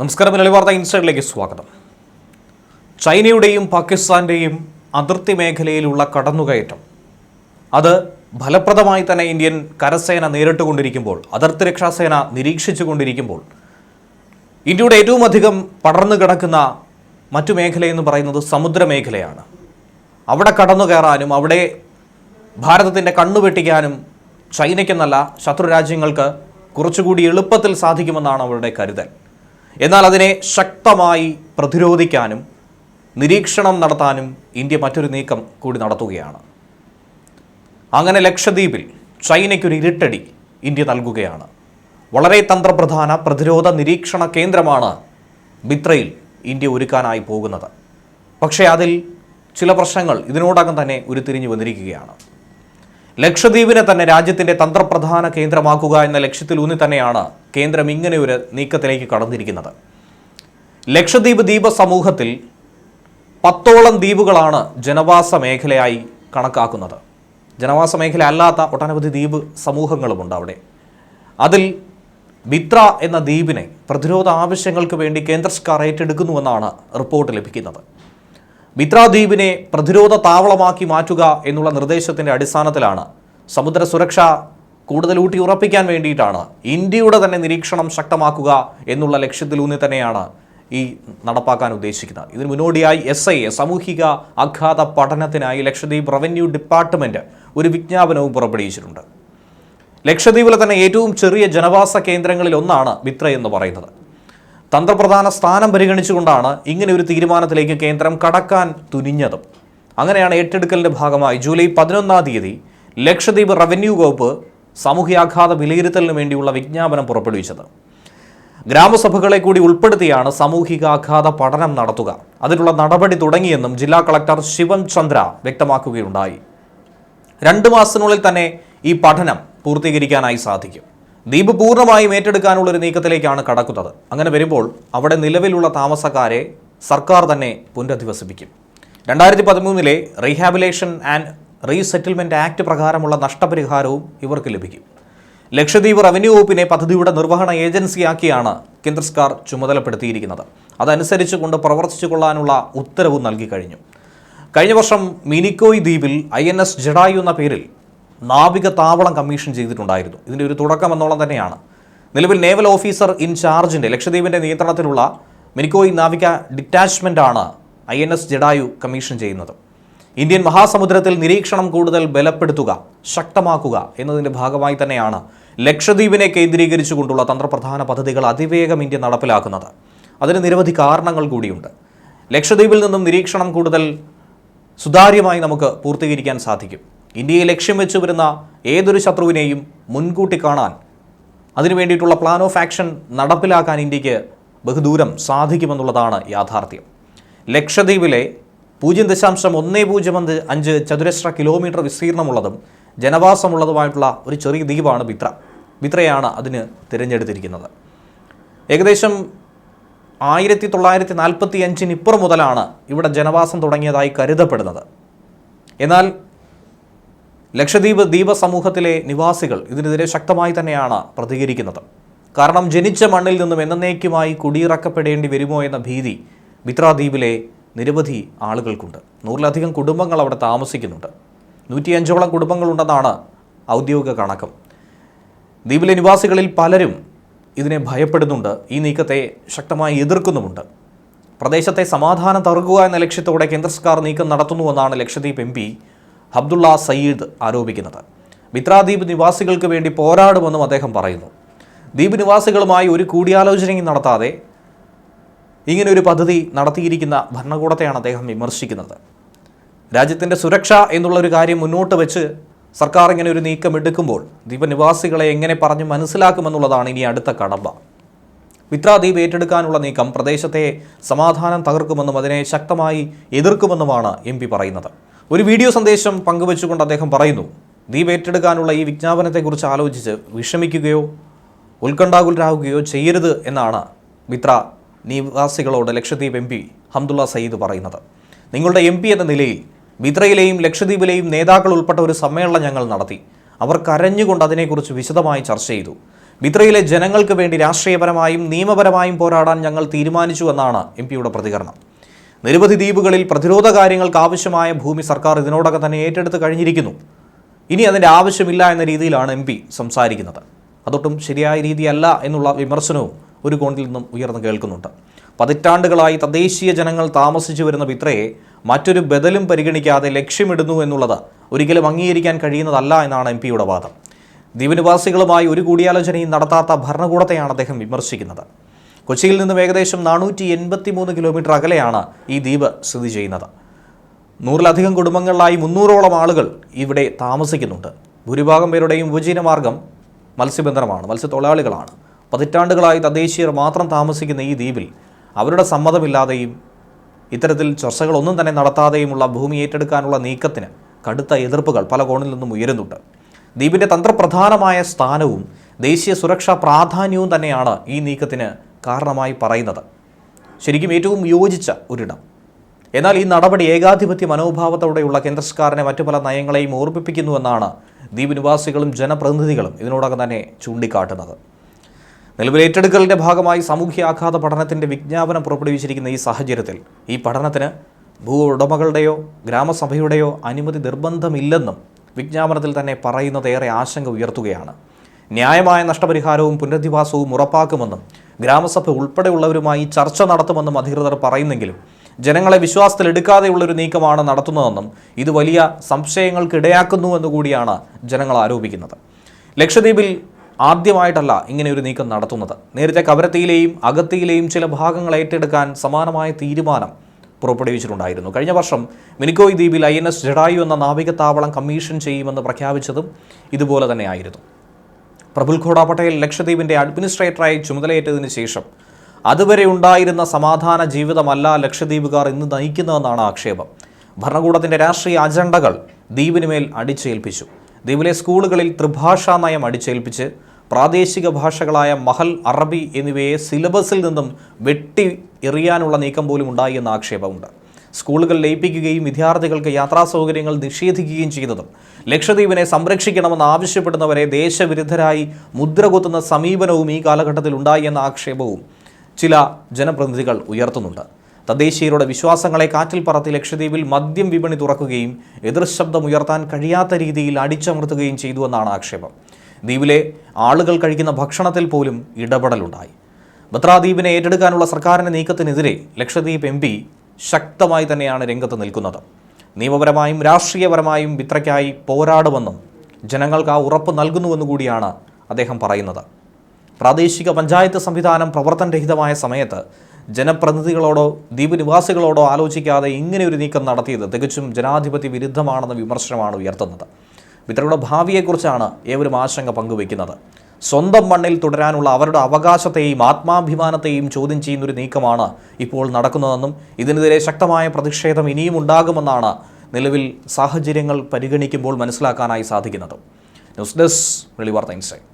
നമസ്കാരം മലയാളി വാർത്ത ഇൻസൈഡിലേക്ക് സ്വാഗതം. ചൈനയുടെയും പാകിസ്ഥാന്റെയും അതിർത്തി മേഖലയിലുള്ള കടന്നുകയറ്റം. അത് ഫലപ്രദമായി തന്നെ ഇന്ത്യൻ കരസേന നേരിട്ടുകൊണ്ടിരിക്കുമ്പോൾ അതിർത്തി രക്ഷാസേന നിരീക്ഷിച്ചു കൊണ്ടിരിക്കുമ്പോൾ ഇന്ത്യയുടെ ഏറ്റവും അധികം പടർന്നു കിടക്കുന്ന മറ്റു മേഖലയെന്ന് പറയുന്നത് സമുദ്രമേഖലയാണ് അവിടെ കടന്നു കയറാനും അവിടെ ഭാരതത്തിന്റെ കണ്ണു വെട്ടിക്കാനും ചൈനയ്ക്കെന്നല്ല ശത്രു രാജ്യങ്ങൾക്ക് കുറച്ചുകൂടി എളുപ്പത്തിൽ സാധിക്കുമെന്നാണ് അവരുടെ കരുതൽ. എന്നാൽ അതിനെ ശക്തമായി പ്രതിരോധിക്കാനും നിരീക്ഷണം നടത്താനും ഇന്ത്യ മറ്റൊരു നീക്കം കൂടി നടത്തുകയാണ്. അങ്ങനെ ലക്ഷദ്വീപിൽ ചൈനയ്ക്കൊരു ഇരുട്ടടി ഇന്ത്യ നൽകുകയാണ്. വളരെ തന്ത്രപ്രധാന പ്രതിരോധ നിരീക്ഷണ കേന്ദ്രമാണ് ബിത്രയിൽ ഇന്ത്യ ഒരുക്കാനായി പോകുന്നത്. പക്ഷേ അതിൽ ചില പ്രശ്നങ്ങൾ ഇതിനോടകം തന്നെ ഉരുത്തിരിഞ്ഞു വന്നിരിക്കുകയാണ്. ലക്ഷദ്വീപിനെ തന്നെ രാജ്യത്തിന്റെ തന്ത്രപ്രധാന കേന്ദ്രമാക്കുക എന്ന ലക്ഷ്യത്തിലൂന്നി തന്നെയാണ് കേന്ദ്രം ഇങ്ങനെ ഒരു നീക്കത്തിലേക്ക് കടന്നിരിക്കുന്നത്. ലക്ഷദ്വീപ് ദ്വീപ സമൂഹത്തിൽ പത്തോളം ദ്വീപുകളാണ് ജനവാസ മേഖലയായി കണക്കാക്കുന്നത്. ജനവാസ മേഖല അല്ലാത്ത ഒട്ടനവധി ദ്വീപ് സമൂഹങ്ങളുമുണ്ട് അവിടെ. അതിൽ ബിത്ര എന്ന ദ്വീപിനെ പ്രതിരോധ ആവശ്യങ്ങൾക്ക് വേണ്ടി കേന്ദ്ര സർക്കാർ ഏറ്റെടുക്കുന്നുവെന്നാണ് റിപ്പോർട്ട് ലഭിക്കുന്നത്. ബിത്ര ദ്വീപിനെ പ്രതിരോധ താവളമാക്കി മാറ്റുക എന്നുള്ള നിർദ്ദേശത്തിന്റെ അടിസ്ഥാനത്തിലാണ് സമുദ്ര സുരക്ഷ കൂടുതൽ ഊട്ടി ഉറപ്പിക്കാൻ വേണ്ടിയിട്ടാണ് ഇന്ത്യയുടെ തന്നെ നിരീക്ഷണം ശക്തമാക്കുക എന്നുള്ള ലക്ഷ്യത്തിലൂന്നി തന്നെയാണ് ഈ നടപ്പാക്കാൻ ഉദ്ദേശിക്കുന്നത്. ഇതിന് മുന്നോടിയായി എസ് ഐ എ സാമൂഹിക ആഘാത പഠനത്തിനായി ലക്ഷദ്വീപ് റവന്യൂ ഡിപ്പാർട്ട്മെന്റ് ഒരു വിജ്ഞാപനവും പുറപ്പെടുവിച്ചിട്ടുണ്ട്. ലക്ഷദ്വീപിലെ തന്നെ ഏറ്റവും ചെറിയ ജനവാസ കേന്ദ്രങ്ങളിൽ ഒന്നാണ് മിത്ര എന്ന് പറയുന്നത്. തന്ത്രപ്രധാന സ്ഥാനം പരിഗണിച്ചുകൊണ്ടാണ് ഇങ്ങനെ ഒരു തീരുമാനത്തിലേക്ക് കേന്ദ്രം കടക്കാൻ തുനിഞ്ഞതും. അങ്ങനെയാണ് ഏറ്റെടുക്കലിന്റെ ഭാഗമായി ജൂലൈ പതിനൊന്നാം തീയതി ലക്ഷദ്വീപ് റവന്യൂ വകുപ്പ് സാമൂഹ്യാഘാത വിലയിരുത്തലിന് വേണ്ടിയുള്ള വിജ്ഞാപനം പുറപ്പെടുവിച്ചത്. ഗ്രാമസഭകളെ കൂടി ഉൾപ്പെടുത്തിയാണ് സാമൂഹികാഘാത പഠനം നടത്തുക. അതിനുള്ള നടപടി തുടങ്ങിയെന്നും ജില്ലാ കളക്ടർ ശിവൻ ചന്ദ്ര വ്യക്തമാക്കുകയുണ്ടായി. രണ്ട് മാസത്തിനുള്ളിൽ തന്നെ ഈ പഠനം പൂർത്തീകരിക്കാനായി സാധിക്കും. ദ്വീപ് പൂർണമായും ഏറ്റെടുക്കാനുള്ള ഒരു നീക്കത്തിലേക്കാണ് കടക്കുന്നത്. അങ്ങനെ വരുമ്പോൾ അവിടെ നിലവിലുള്ള താമസക്കാരെ സർക്കാർ തന്നെ പുനരധിവസിപ്പിക്കും. രണ്ടായിരത്തി പതിമൂന്നിലെ റീഹാബിലേഷൻ ആൻഡ് റീസെറ്റിൽമെന്റ് ആക്ട് പ്രകാരമുള്ള നഷ്ടപരിഹാരവും ഇവർക്ക് ലഭിക്കും. ലക്ഷദ്വീപ് റവന്യൂ വകുപ്പിനെ പദ്ധതിയുടെ നിർവഹണ ഏജൻസിയാക്കിയാണ് കേന്ദ്ര സർക്കാർ ചുമതലപ്പെടുത്തിയിരിക്കുന്നത്. അതനുസരിച്ച് കൊണ്ട് പ്രവർത്തിച്ചു കൊള്ളാനുള്ള ഉത്തരവ് നൽകി കഴിഞ്ഞു. കഴിഞ്ഞ വർഷം മിനിക്കോയ് ദ്വീപിൽ ഐ എൻ എസ് ജഡായു എന്ന പേരിൽ നാവിക താവളം കമ്മീഷൻ ചെയ്തിട്ടുണ്ടായിരുന്നു. ഇതിന്റെ ഒരു തുടക്കം എന്നോളം തന്നെയാണ്. നിലവിൽ നേവൽ ഓഫീസർ ഇൻ ഇൻചാർജിന്റെ ലക്ഷദ്വീപിന്റെ നിയന്ത്രണത്തിലുള്ള മിനിക്കോയി നാവിക ഡിറ്റാച്ച്മെന്റ് ആണ് I N S Jatayu commission ചെയ്യുന്നത്. ഇന്ത്യൻ മഹാസമുദ്രത്തിൽ നിരീക്ഷണം കൂടുതൽ ബലപ്പെടുത്തുക ശക്തമാക്കുക എന്നതിന്റെ ഭാഗമായി തന്നെയാണ് ലക്ഷദ്വീപിനെ കേന്ദ്രീകരിച്ചുകൊണ്ടുള്ള തന്ത്രപ്രധാന പദ്ധതികൾ അതിവേഗം ഇന്ത്യ നടപ്പിലാക്കുന്നത്. അതിന് നിരവധി കാരണങ്ങൾ കൂടിയുണ്ട്. ലക്ഷദ്വീപിൽ നിന്നും നിരീക്ഷണം കൂടുതൽ സുതാര്യമായി നമുക്ക് പൂർത്തീകരിക്കാൻ സാധിക്കും. ഇന്ത്യയെ ലക്ഷ്യം വെച്ച് വരുന്ന ഏതൊരു ശത്രുവിനെയും മുൻകൂട്ടി കാണാൻ അതിനു വേണ്ടിയിട്ടുള്ള പ്ലാൻ ഓഫ് ആക്ഷൻ നടപ്പിലാക്കാൻ ഇന്ത്യയ്ക്ക് ബഹുദൂരം സാധിക്കുമെന്നുള്ളതാണ് യാഥാർത്ഥ്യം. ലക്ഷദ്വീപിലെ പൂജ്യം ദശാംശം ഒന്നേ പൂജ്യം അഞ്ച് അഞ്ച് ചതുരശ്ര കിലോമീറ്റർ വിസ്തീർണമുള്ളതും ജനവാസമുള്ളതുമായിട്ടുള്ള ഒരു ചെറിയ ദ്വീപാണ് ബിത്ര. ബിത്രയാണ് അതിന് തിരഞ്ഞെടുത്തിരിക്കുന്നത്. ഏകദേശം ആയിരത്തി തൊള്ളായിരത്തി നാൽപ്പത്തി അഞ്ചിന് ഇപ്പുറം മുതലാണ് ഇവിടെ ജനവാസം തുടങ്ങിയതായി കരുതപ്പെടുന്നത്. എന്നാൽ ലക്ഷദ്വീപ് ദ്വീപ സമൂഹത്തിലെ നിവാസികൾ ഇതിനെതിരെ ശക്തമായി തന്നെയാണ് പ്രതികരിക്കുന്നത്. കാരണം ജനിച്ച മണ്ണിൽ നിന്നും എന്നേക്കുമായി കുടിയിറക്കപ്പെടേണ്ടി വരുമോ എന്ന ഭീതി മിത്രാദ്വീപിലെ നിരവധി ആളുകൾക്കുണ്ട്. നൂറിലധികം കുടുംബങ്ങൾ അവിടെ താമസിക്കുന്നുണ്ട്. നൂറ്റിയഞ്ചോളം കുടുംബങ്ങളുണ്ടെന്നാണ് ഔദ്യോഗിക കണക്കം. ദ്വീപിലെ നിവാസികളിൽ പലരും ഇതിനെ ഭയപ്പെടുന്നുണ്ട്. ഈ നീക്കത്തെ ശക്തമായി എതിർക്കുന്നുമുണ്ട്. പ്രദേശത്തെ സമാധാനം തറുകുക എന്ന ലക്ഷ്യത്തോടെ കേന്ദ്ര സർക്കാർ നീക്കം നടത്തുന്നുവെന്നാണ് ലക്ഷദ്വീപ് എം പി അബ്ദുള്ള സയ്യിദ് ആരോപിക്കുന്നത്. മിത്രാദ്വീപ് നിവാസികൾക്ക് വേണ്ടി പോരാടുമെന്നും അദ്ദേഹം പറയുന്നു. ദ്വീപ് നിവാസികളുമായി ഒരു കൂടിയാലോചനയും നടത്താതെ ഇങ്ങനെ ഒരു പദ്ധതി നടത്തിയിരിക്കുന്ന ഭരണകൂടത്തെയാണ് അദ്ദേഹം വിമർശിക്കുന്നത്. രാജ്യത്തിന്റെ സുരക്ഷ എന്നുള്ള ഒരു കാര്യം മുന്നോട്ട് വെച്ച് സർക്കാർ ഇങ്ങനെ ഒരു നീക്കം എടുക്കുമ്പോൾ ദ്വീപ് നിവാസികളെ എങ്ങനെ പറഞ്ഞ് മനസ്സിലാക്കുമെന്നുള്ളതാണ് ഇനി അടുത്ത കടമ്പ. മിത്രാദ്വീപ് ഏറ്റെടുക്കാനുള്ള നീക്കം പ്രദേശത്തെ സമാധാനം തകർക്കുമെന്നും അതിനെ ശക്തമായി എതിർക്കുമെന്നുമാണ് എം പറയുന്നത്. ഒരു വീഡിയോ സന്ദേശം പങ്കുവച്ചുകൊണ്ട് അദ്ദേഹം പറയുന്നു ദ്വീപ് ഏറ്റെടുക്കാനുള്ള ഈ വിജ്ഞാപനത്തെക്കുറിച്ച് ആലോചിച്ച് വിഷമിക്കുകയോ ഉത്കണ്ഠാകുലരാകുകയോ ചെയ്യരുത് എന്നാണ് മിത്ര നിവാസികളോട് ലക്ഷദ്വീപ് എം പി ഹംദുള്ള സയ്യിദ് പറയുന്നത്. നിങ്ങളുടെ എം എന്ന നിലയിൽ മിത്രയിലെയും ലക്ഷദ്വീപിലെയും നേതാക്കൾ ഉൾപ്പെട്ട ഒരു സമ്മേളനം ഞങ്ങൾ നടത്തി. അവർ കരഞ്ഞുകൊണ്ട് അതിനെക്കുറിച്ച് വിശദമായി ചർച്ച ചെയ്തു. മിത്രയിലെ ജനങ്ങൾക്ക് വേണ്ടി രാഷ്ട്രീയപരമായും നിയമപരമായും പോരാടാൻ ഞങ്ങൾ തീരുമാനിച്ചു എന്നാണ് എം പിയുടെ പ്രതികരണം. നിരവധി ദ്വീപുകളിൽ പ്രതിരോധ കാര്യങ്ങൾക്ക് ആവശ്യമായ ഭൂമി സർക്കാർ ഇതിനോടകം തന്നെ ഏറ്റെടുത്ത് കഴിഞ്ഞിരിക്കുന്നു. ഇനി അതിന്റെ ആവശ്യമില്ല എന്ന രീതിയിലാണ് എം പി സംസാരിക്കുന്നത്. അതൊട്ടും ശരിയായ രീതിയല്ല എന്നുള്ള വിമർശനവും ഒരു കോണിൽ നിന്നും ഉയർന്നു കേൾക്കുന്നുണ്ട്. പതിറ്റാണ്ടുകളായി തദ്ദേശീയ ജനങ്ങൾ താമസിച്ചു വരുന്ന പിത്രയെ മറ്റൊരു ബദലും പരിഗണിക്കാതെ ലക്ഷ്യമിടുന്നു എന്നുള്ളത് ഒരിക്കലും അംഗീകരിക്കാൻ കഴിയുന്നതല്ല എന്നാണ് എം പിയുടെ വാദം. ദ്വീപ് ഒരു കൂടിയാലോചനയും നടത്താത്ത ഭരണകൂടത്തെയാണ് അദ്ദേഹം വിമർശിക്കുന്നത്. കൊച്ചിയിൽ നിന്നും ഏകദേശം നാനൂറ്റി എൺപത്തി മൂന്ന് കിലോമീറ്റർ അകലെയാണ് ഈ ദ്വീപ് സ്ഥിതി ചെയ്യുന്നത്. നൂറിലധികം കുടുംബങ്ങളിലായി മുന്നൂറോളം ആളുകൾ ഇവിടെ താമസിക്കുന്നുണ്ട്. ഭൂരിഭാഗം പേരുടെയും ഉപജീവന മാർഗം മത്സ്യബന്ധനമാണ് മത്സ്യത്തൊഴിലാളികളാണ്. പതിറ്റാണ്ടുകളായി തദ്ദേശീയർ മാത്രം താമസിക്കുന്ന ഈ ദ്വീപിൽ അവരുടെ സമ്മതമില്ലാതെയും ഇത്തരത്തിൽ ചർച്ചകളൊന്നും തന്നെ നടത്താതെയുമുള്ള ഭൂമി ഏറ്റെടുക്കാനുള്ള നീക്കത്തിന് കടുത്ത എതിർപ്പുകൾ പല കോണിൽ നിന്നും ഉയരുന്നുണ്ട്. ദ്വീപിന്റെ തന്ത്രപ്രധാനമായ സ്ഥാനവും ദേശീയ സുരക്ഷാ പ്രാധാന്യവും തന്നെയാണ് ഈ നീക്കത്തിന് കാരണമായി പറയുന്നത്. ശരിക്കും ഏറ്റവും യോജിച്ച ഒരിടം. എന്നാൽ ഈ നടപടി ഏകാധിപത്യ മനോഭാവത്തോടെയുള്ള കേന്ദ്ര സർക്കാരിനെ മറ്റു പല നയങ്ങളെയും ഓർമ്മിപ്പിക്കുന്നുവെന്നാണ് ദ്വീപ് നിവാസികളും ജനപ്രതിനിധികളും ഇതിനോടകം തന്നെ ചൂണ്ടിക്കാട്ടുന്നത്. നിലവിൽ ഏറ്റെടുക്കലിന്റെ ഭാഗമായി സാമൂഹ്യ ആഘാത പഠനത്തിന്റെ വിജ്ഞാപനം പുറപ്പെടുവിച്ചിരിക്കുന്ന ഈ സാഹചര്യത്തിൽ ഈ പഠനത്തിന് ഭൂ ഉടമകളുടെയോ ഗ്രാമസഭയുടെയോ അനുമതി നിർബന്ധമില്ലെന്നും വിജ്ഞാപനത്തിൽ തന്നെ പറയുന്നത് ഏറെ ആശങ്ക ഉയർത്തുകയാണ്. ന്യായമായ നഷ്ടപരിഹാരവും പുനരധിവാസവും ഉറപ്പാക്കുമെന്നും ഗ്രാമസഭ ഉൾപ്പെടെയുള്ളവരുമായി ചർച്ച നടത്തുമെന്നും അധികൃതർ പറയുന്നെങ്കിലും ജനങ്ങളെ വിശ്വാസത്തിലെടുക്കാതെയുള്ളൊരു നീക്കമാണ് നടത്തുന്നതെന്നും ഇത് വലിയ സംശയങ്ങൾക്ക് ഇടയാക്കുന്നുവെന്ന് കൂടിയാണ് ജനങ്ങൾ ആരോപിക്കുന്നത്. ലക്ഷദ്വീപിൽ ആദ്യമായിട്ടല്ല ഇങ്ങനെ ഒരു നീക്കം നടത്തുന്നത്. നേരത്തെ കവരത്തിയിലെയും അഗത്തിയിലെയും ചില ഭാഗങ്ങൾ ഏറ്റെടുക്കാൻ സമാനമായ തീരുമാനം പുറപ്പെടുവിച്ചിട്ടുണ്ടായിരുന്നു. കഴിഞ്ഞ വർഷം മിനിക്കോയ് ദ്വീപിൽ ഐ എൻ എസ് ജഡായു എന്ന നാവികത്താവളം കമ്മീഷൻ ചെയ്യുമെന്ന് പ്രഖ്യാപിച്ചതും ഇതുപോലെ തന്നെയായിരുന്നു. പ്രഫുൽ ഖോഡ പട്ടേൽ ലക്ഷദ്വീപിന്റെ അഡ്മിനിസ്ട്രേറ്ററായി ചുമതലയേറ്റതിന് ശേഷം. അതുവരെ ഉണ്ടായിരുന്ന സമാധാന ജീവിതമല്ല ലക്ഷദ്വീപുകാർ ഇന്ന് നയിക്കുന്നതെന്നാണ് ആക്ഷേപം. ഭരണകൂടത്തിന്റെ രാഷ്ട്രീയ അജണ്ടകൾ ദ്വീപിന് മേൽ അടിച്ചേൽപ്പിച്ചു. ദ്വീപിലെ സ്കൂളുകളിൽ ത്രിഭാഷാ നയം അടിച്ചേൽപ്പിച്ച് പ്രാദേശിക ഭാഷകളായ മഹൽ അറബി എന്നിവയെ സിലബസിൽ നിന്നും വെട്ടി എറിയാനുള്ള നീക്കം പോലും ഉണ്ടായി എന്ന ആക്ഷേപമുണ്ട്. സ്കൂളുകൾ ലയിപ്പിക്കുകയും വിദ്യാർത്ഥികൾക്ക് യാത്രാ സൗകര്യങ്ങൾ നിഷേധിക്കുകയും ചെയ്തതും ലക്ഷദ്വീപിനെ സംരക്ഷിക്കണമെന്ന് ആവശ്യപ്പെടുന്നവരെ ദേശവിരുദ്ധരായി മുദ്രകുത്തുന്ന സമീപനവും ഈ കാലഘട്ടത്തിൽ ഉണ്ടായി എന്ന ആക്ഷേപവും ചില ജനപ്രതിനിധികൾ ഉയർത്തുന്നുണ്ട്. തദ്ദേശീയരുടെ വിശ്വാസങ്ങളെ കാറ്റിൽ പറത്തി ലക്ഷദ്വീപിൽ മദ്യം വിപണി തുറക്കുകയും എതിർശബ്ദം ഉയർത്താൻ കഴിയാത്ത രീതിയിൽ അടിച്ചമർത്തുകയും ചെയ്തുവെന്നാണ് ആക്ഷേപം. ദ്വീപിലെ ആളുകൾ കഴിക്കുന്ന ഭക്ഷണത്തിൽ പോലും ഇടപെടലുണ്ടായി. ബത്രാദ്വീപിനെ ഏറ്റെടുക്കാനുള്ള സർക്കാരിന്റെ നീക്കത്തിനെതിരെ ലക്ഷദ്വീപ് എം ശക്തമായി തന്നെയാണ് രംഗത്ത് നിൽക്കുന്നത്. നിയമപരമായും രാഷ്ട്രീയപരമായും വിത്രയ്ക്കായി പോരാടുമെന്നും ജനങ്ങൾക്ക് ആ ഉറപ്പ് നൽകുന്നുവെന്നുകൂടിയാണ് അദ്ദേഹം പറയുന്നത്. പ്രാദേശിക പഞ്ചായത്ത് സംവിധാനം പ്രവർത്തനരഹിതമായ സമയത്ത് ജനപ്രതിനിധികളോടോ ദ്വീപ് നിവാസികളോടോ ആലോചിക്കാതെ ഇങ്ങനെ ഒരു നീക്കം നടത്തിയത് തികച്ചും ജനാധിപത്യ വിരുദ്ധമാണെന്ന വിമർശനമാണ് ഉയർത്തുന്നത്. വിത്രയുടെ ഭാവിയെക്കുറിച്ചാണ് ഏവരും ആശങ്ക പങ്കുവയ്ക്കുന്നത്. സ്വന്തം മണ്ണിൽ തുടരാനുള്ള അവരുടെ അവകാശത്തെയും ആത്മാഭിമാനത്തെയും ചോദ്യം ചെയ്യുന്നൊരു നീക്കമാണ് ഇപ്പോൾ നടക്കുന്നതെന്നും ഇതിനെതിരെ ശക്തമായ പ്രതിഷേധം ഇനിയും ഉണ്ടാകുമെന്നാണ് നിലവിൽ സാഹചര്യങ്ങൾ പരിഗണിക്കുമ്പോൾ മനസ്സിലാക്കാനായി സാധിക്കുന്നത്. News desk വെളിവാർത്ത insight